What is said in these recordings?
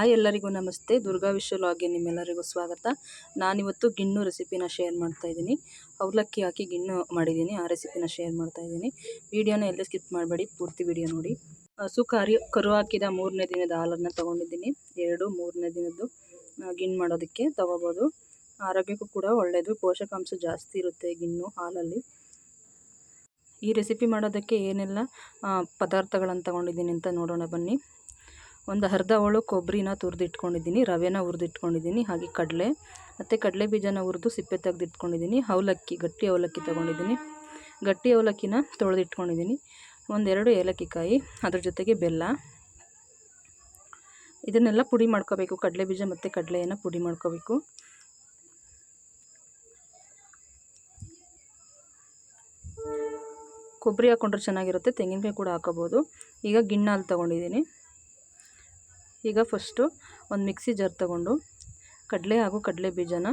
Hi ಎಲ್ಲರಿಗೂ ನಮಸ್ತೆ. ದುರ್ಗಾ ವಿಶ್ವ ಲಾಗ್ಗೆ ನಿಮ್ಮೆಲ್ಲರಿಗೂ ಸ್ವಾಗತ. ನಾನಿವತ್ತು ಗಿಣ್ಣು ರೆಸಿಪಿನ ಶೇರ್ ಮಾಡ್ತಾ ಇದ್ದೀನಿ. ಅವಲಕ್ಕಿ ಹಾಕಿ ಗಿಣ್ಣು ಮಾಡಿದ್ದೀನಿ. ಆ ರೆಸಿಪಿನ ಶೇರ್ ಮಾಡ್ತಾ ಇದ್ದೀನಿ. ವಿಡಿಯೋನ ಎಲ್ಲೇ ಸ್ಕಿಪ್ ಮಾಡಬೇಡಿ. ಪೂರ್ತಿ ವಿಡಿಯೋ ನೋಡಿ. ಹಸು ಕರಿ ಕರು ಹಾಕಿದ ಮೂರನೇ ದಿನದ ಹಾಲನ್ನು ತೊಗೊಂಡಿದ್ದೀನಿ. ಎರಡು ಮೂರನೇ ದಿನದ್ದು ಗಿಣ್ಣು ಮಾಡೋದಕ್ಕೆ ತೊಗೋಬೋದು. ಆರೋಗ್ಯಕ್ಕೂ ಕೂಡ ಒಳ್ಳೆಯದು ಪೋಷಕಾಂಶ ಜಾಸ್ತಿ ಇರುತ್ತೆ ಗಿಣ್ಣು ಹಾಲಲ್ಲಿ. ಈ ರೆಸಿಪಿ ಮಾಡೋದಕ್ಕೆ ಏನೆಲ್ಲ ಪದಾರ್ಥಗಳನ್ನು ತಗೊಂಡಿದ್ದೀನಿ ಅಂತ ನೋಡೋಣ ಬನ್ನಿ. ಒಂದು ಅರ್ಧ ಹೋಳು ಕೊಬ್ಬರಿನ ತುರಿದಿಟ್ಕೊಂಡಿದ್ದೀನಿ, ರವೆನ ಹುರಿದಿಟ್ಕೊಂಡಿದ್ದೀನಿ, ಹಾಗೆ ಕಡಲೆ. ಮತ್ತು ಕಡಲೆ ಬೀಜನ ಹುರಿದು ಸಿಪ್ಪೆ ತೆಗೆದಿಟ್ಕೊಂಡಿದ್ದೀನಿ, ಅವಲಕ್ಕಿ, ಗಟ್ಟಿ ಅವಲಕ್ಕಿ ತೊಗೊಂಡಿದ್ದೀನಿ. ಗಟ್ಟಿ ಅವಲಕ್ಕಿನ ತೊಳೆದಿಟ್ಕೊಂಡಿದ್ದೀನಿ. ಒಂದೆರಡು ಏಲಕ್ಕಿ ಕಾಯಿ ಅದ್ರ ಜೊತೆಗೆ ಬೆಲ್ಲ. ಇದನ್ನೆಲ್ಲ ಪುಡಿ ಮಾಡ್ಕೋಬೇಕು, ಕಡಲೆ ಬೀಜ ಮತ್ತು ಕಡಲೆಯನ್ನು ಪುಡಿ ಮಾಡ್ಕೋಬೇಕು. ಕೊಬ್ಬರಿ ಹಾಕ್ಕೊಂಡ್ರೆ ಚೆನ್ನಾಗಿರುತ್ತೆ, ತೆಂಗಿನಕಾಯಿ ಕೂಡ ಹಾಕೋಬೋದು. ಈಗ ಗಿಣ್ಣ ಹಾಲು ತೊಗೊಂಡಿದ್ದೀನಿ. ಈಗ ಫಸ್ಟು ಒಂದು ಮಿಕ್ಸಿ ಜಾರ್ ತಗೊಂಡು ಕಡಲೆ ಹಾಗೂ ಕಡಲೆ ಬೀಜನ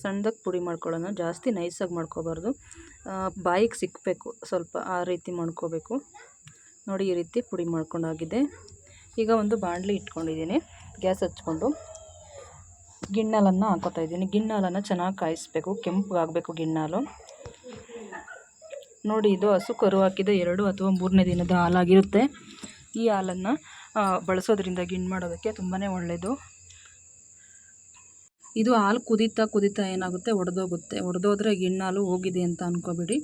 ಸಣ್ಣದಾಗಿ ಪುಡಿ ಮಾಡ್ಕೊಳ್ಳೋಣ. ಜಾಸ್ತಿ ನೈಸಾಗಿ ಮಾಡ್ಕೋಬಾರ್ದು. ಬಾಯಿಗೆ ಸಿಕ್ಕಬೇಕು ಸ್ವಲ್ಪ ಆ ರೀತಿ ಮಾಡ್ಕೋಬೇಕು. ನೋಡಿ ಈ ರೀತಿ ಪುಡಿ ಮಾಡ್ಕೊಂಡಾಗಿದೆ. ಈಗ ಒಂದು ಬಾಣಲಿ ಇಟ್ಕೊಂಡಿದ್ದೀನಿ. ಗ್ಯಾಸ್ ಹಚ್ಕೊಂಡು ಗಿಣ್ಣಾಲನ್ನು ಹಾಕೋತಾ ಇದ್ದೀನಿ. ಗಿಣ್ಣಾಲನ್ನು ಚೆನ್ನಾಗಿ ಕಾಯಿಸ್ಬೇಕು. ಕೆಂಪಗಾಗಬೇಕು ಗಿಣ್ಣಾಲು. ನೋಡಿ ಇದು ಹಸು ಕರು ಹಾಕಿದ ಎರಡು ಅಥವಾ ಮೂರನೇ ದಿನದ ಹಾಲಾಗಿರುತ್ತೆ. ಈ ಹಾಲನ್ನು ಬಳಸೋದ್ರಿಂದ ಗಿಣ್ಣು ಮಾಡೋದಕ್ಕೆ ತುಂಬಾ ಒಳ್ಳೆಯದು ಇದು ಹಾಲು ಕುದೀತಾ ಕುದೀತಾ ಏನಾಗುತ್ತೆ? ಒಡೆದೋಗುತ್ತೆ. ಒಡೆದೋದ್ರೆ ಗಿಣ್ಣಾಲು ಹೋಗಿದೆ ಅಂತ ಅಂದ್ಕೋಬೇಡಿ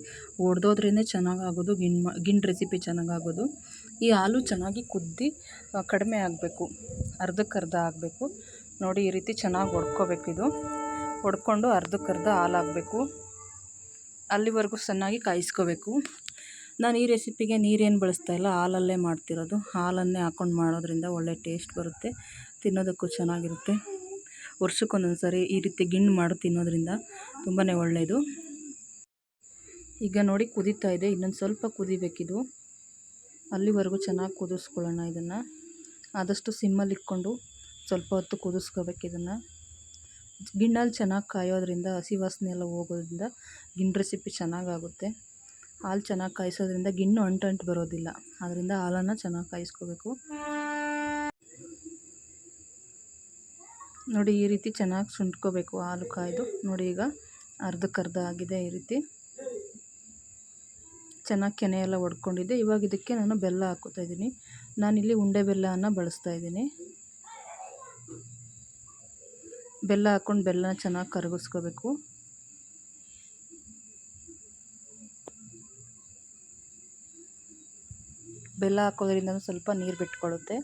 ಒಡೆದೋದ್ರೇ ಚೆನ್ನಾಗಾಗೋದು, ಗಿಣ್ಣು ಗಿಣ್ಣು ರೆಸಿಪಿ ಚೆನ್ನಾಗಾಗೋದು. ಈ ಹಾಲು ಚೆನ್ನಾಗಿ ಕುದ್ದಿ ಕಡಿಮೆ ಆಗಬೇಕು. ಅರ್ಧಕ್ಕರ್ಧ ಆಗಬೇಕು. ನೋಡಿ, ಈ ರೀತಿ ಚೆನ್ನಾಗಿ ಒಡ್ಕೋಬೇಕು ಇದು. ಒಡ್ಕೊಂಡು ಅರ್ಧಕ್ಕರ್ಧ ಹಾಲು ಆಗಬೇಕು ಅಲ್ಲಿವರೆಗೂ ಚೆನ್ನಾಗಿ ಕಾಯಿಸ್ಕೋಬೇಕು. ನಾನು ಈ ರೆಸಿಪಿಗೆ ನೀರೇನು ಬಳಸ್ತಾ ಇಲ್ಲ, ಹಾಲಲ್ಲೇ ಮಾಡ್ತಿರೋದು. ಹಾಲನ್ನೇ ಹಾಕ್ಕೊಂಡು ಮಾಡೋದ್ರಿಂದ ಒಳ್ಳೆ ಟೇಸ್ಟ್ ಬರುತ್ತೆ, ತಿನ್ನೋದಕ್ಕೂ ಚೆನ್ನಾಗಿರುತ್ತೆ. ವರ್ಷಕ್ಕೊಂದೊಂದು ಸಾರಿ ಈ ರೀತಿ ಗಿಣ್ಣು ಮಾಡಿ ತಿನ್ನೋದ್ರಿಂದ ತುಂಬಾ ಒಳ್ಳೆಯದು. ಈಗ ನೋಡಿ ಕುದೀತಾ ಇದೆ, ಇನ್ನೊಂದು ಸ್ವಲ್ಪ ಕುದಿಬೇಕಿದು. ಅಲ್ಲಿವರೆಗೂ ಚೆನ್ನಾಗಿ ಕುದಿಸ್ಕೊಳ್ಳೋಣ ಇದನ್ನು. ಆದಷ್ಟು ಸಿಮ್ಮಲ್ಲಿ ಇಟ್ಕೊಂಡು ಸ್ವಲ್ಪ ಹೊತ್ತು ಕುದಿಸ್ಕೋಬೇಕು ಇದನ್ನು. ಗಿಣ್ಣಲ್ಲಿ ಚೆನ್ನಾಗಿ ಕಾಯೋದ್ರಿಂದ ಹಸಿ ವಾಸನೆ ಎಲ್ಲ ಹೋಗೋದ್ರಿಂದ ಗಿಣ್ಣು ರೆಸಿಪಿ ಚೆನ್ನಾಗಾಗುತ್ತೆ. ಹಾಲು ಚೆನ್ನಾಗಿ ಕಾಯಿಸೋದ್ರಿಂದ ಗಿಣ್ಣು ಅಂಟಂಟು ಬರೋದಿಲ್ಲ. ಆದ್ದರಿಂದ ಹಾಲನ್ನು ಚೆನ್ನಾಗಿ ಕಾಯಿಸ್ಕೋಬೇಕು. ನೋಡಿ ಈ ರೀತಿ ಚೆನ್ನಾಗಿ ಸುಂಟ್ಕೋಬೇಕು ಹಾಲು ಕಾಯ್ದು. ನೋಡಿ ಈಗ ಅರ್ಧಕ್ಕರ್ಧ ಆಗಿದೆ ಈ ರೀತಿ. ಚೆನ್ನಾಗಿ ಕೆನೆ ಎಲ್ಲ ಒಡ್ಕೊಂಡಿದ್ದೆ ಇವಾಗ ಇದಕ್ಕೆ ನಾನು ಬೆಲ್ಲ ಹಾಕೋತಾ ಇದ್ದೀನಿ. ನಾನಿಲ್ಲಿ ಉಂಡೆ ಬೆಲ್ಲವನ್ನು ಬಳಸ್ತಾ ಇದ್ದೀನಿ. ಬೆಲ್ಲ ಹಾಕ್ಕೊಂಡು ಬೆಲ್ಲನ ಚೆನ್ನಾಗಿ ಕರಗಿಸ್ಕೋಬೇಕು. ಬೆಲ್ಲ ಹಾಕೋದ್ರಿಂದ ಸ್ವಲ್ಪ ನೀರು ಬಿಟ್ಕೊಳ್ಳುತ್ತೆ.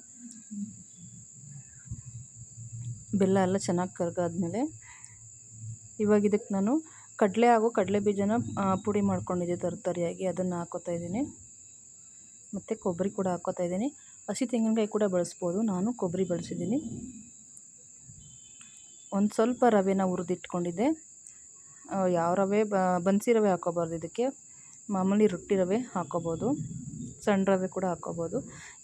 ಬೆಲ್ಲ ಎಲ್ಲ ಚೆನ್ನಾಗಿ ಕರಗಾದ್ಮೇಲೆ ಇವಾಗ ಇದಕ್ಕೆ ನಾನು ಕಡಲೆ ಹಾಗೂ ಕಡಲೆ ಬೀಜನ ಪುಡಿ ಮಾಡ್ಕೊಂಡಿದ್ದೆ ತರಕಾರಿಯಾಗಿ ಅದನ್ನು ಹಾಕೋತಾ ಇದ್ದೀನಿ. ಮತ್ತು ಕೊಬ್ಬರಿ ಕೂಡ ಹಾಕೋತಾ ಇದ್ದೀನಿ. ಹಸಿ ತೆಂಗಿನಕಾಯಿ ಕೂಡ ಬಳಸ್ಬೋದು. ನಾನು ಕೊಬ್ಬರಿ ಬಳಸಿದ್ದೀನಿ. ಒಂದು ಸ್ವಲ್ಪ ರವೆನ ಹುರಿದಿಟ್ಕೊಂಡಿದ್ದೆ. ಯಾವ ರವೆ ಬನ್ಸಿ ರವೆ ಹಾಕೋಬಾರ್ದು ಇದಕ್ಕೆ. ಮಾಮೂಲಿ ರೊಟ್ಟಿ ರವೆ ಹಾಕೋಬೋದು. ಸಣ್ಣ ರವೆ ಕೂಡ ಹಾಕೋಬೋದು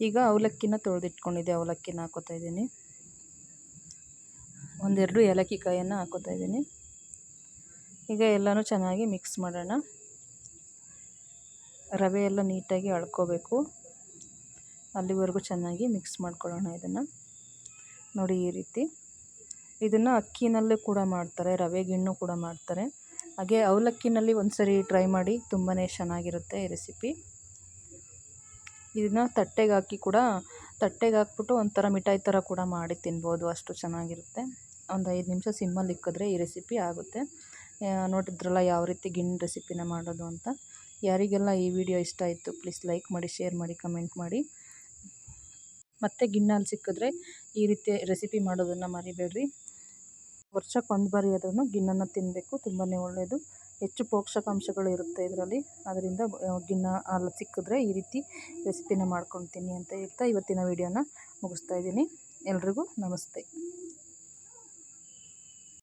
ಈಗ ಅವಲಕ್ಕಿನ ತೊಳೆದಿಟ್ಕೊಂಡಿದ್ದೆ, ಅವಲಕ್ಕಿನ ಹಾಕೋತಾ ಇದ್ದೀನಿ. ಒಂದೆರಡು ಏಲಕ್ಕಿ ಕಾಯನ್ನು ಹಾಕೋತಾ ಇದ್ದೀನಿ. ಈಗ ಎಲ್ಲನೂ ಚೆನ್ನಾಗಿ ಮಿಕ್ಸ್ ಮಾಡೋಣ. ರವೆ ಎಲ್ಲ ನೀಟಾಗಿ ಅಳ್ಕೋಬೇಕು. ಅಲ್ಲಿವರೆಗೂ ಚೆನ್ನಾಗಿ ಮಿಕ್ಸ್ ಮಾಡ್ಕೊಳ್ಳೋಣ ಇದನ್ನು. ನೋಡಿ ಈ ರೀತಿ. ಇದನ್ನು ಅಕ್ಕಿನಲ್ಲೂ ಕೂಡ ಮಾಡ್ತಾರೆ, ರವೆ ಗಿಣ್ಣು ಕೂಡ ಮಾಡ್ತಾರೆ. ಹಾಗೆ ಅವಲಕ್ಕಿನಲ್ಲಿ ಒಂದು ಸರಿ ಟ್ರೈ ಮಾಡಿ ತುಂಬಾ ಚೆನ್ನಾಗಿರುತ್ತೆ ರೆಸಿಪಿ. ಇದನ್ನ ತಟ್ಟೆಗೆ ಹಾಕಿ ಕೂಡ, ತಟ್ಟೆಗೆ ಹಾಕ್ಬಿಟ್ಟು ಒಂಥರ ಮಿಠಾಯಿ ಥರ ಕೂಡ ಮಾಡಿ ತಿನ್ಬೋದು, ಅಷ್ಟು ಚೆನ್ನಾಗಿರುತ್ತೆ. ಒಂದು ಐದು ನಿಮಿಷ ಸಿಮ್ಮಲ್ಲಿ ಇಕ್ಕಿದ್ರೆ ಈ ರೆಸಿಪಿ ಆಗುತ್ತೆ. ನೋಡಿದ್ರಲ್ಲ ಯಾವ ರೀತಿ ಗಿಣ್ಣು ರೆಸಿಪಿನ ಮಾಡೋದು ಅಂತ. ಯಾರಿಗೆಲ್ಲ ಈ ವಿಡಿಯೋ ಇಷ್ಟ ಆಯಿತು, ಪ್ಲೀಸ್ ಲೈಕ್ ಮಾಡಿ, ಶೇರ್ ಮಾಡಿ, ಕಮೆಂಟ್ ಮಾಡಿ. ಮತ್ತೆ ಗಿಣ್ಣಲ್ಲಿ ಸಿಕ್ಕಿದ್ರೆ ಈ ರೀತಿ ರೆಸಿಪಿ ಮಾಡೋದನ್ನು ಮರಿಬೇಡ್ರಿ. ವರ್ಷಕ್ಕೆ ಒಂದು ಬಾರಿ ಆದ್ರೂ ಗಿಣ್ಣನ್ನು ತಿನ್ನಬೇಕು ತುಂಬಾ ಒಳ್ಳೆಯದು ಹೆಚ್ಚು ಪೋಷಕಾಂಶಗಳು ಇರುತ್ತೆ ಇದರಲ್ಲಿ. ಅದರಿಂದ ಗಿಣ್ಣ ಅಲ್ಲಿ ಸಿಕ್ಕಿದ್ರೆ ಈ ರೀತಿ ರೆಸಿಪಿನ ಮಾಡ್ಕೊಳ್ತೀನಿ ಅಂತ ಹೇಳ್ತಾ ಇವತ್ತಿನ ವಿಡಿಯೋನ ಮುಗಿಸ್ತಾ ಇದ್ದೀನಿ. ಎಲ್ರಿಗೂ ನಮಸ್ತೆ.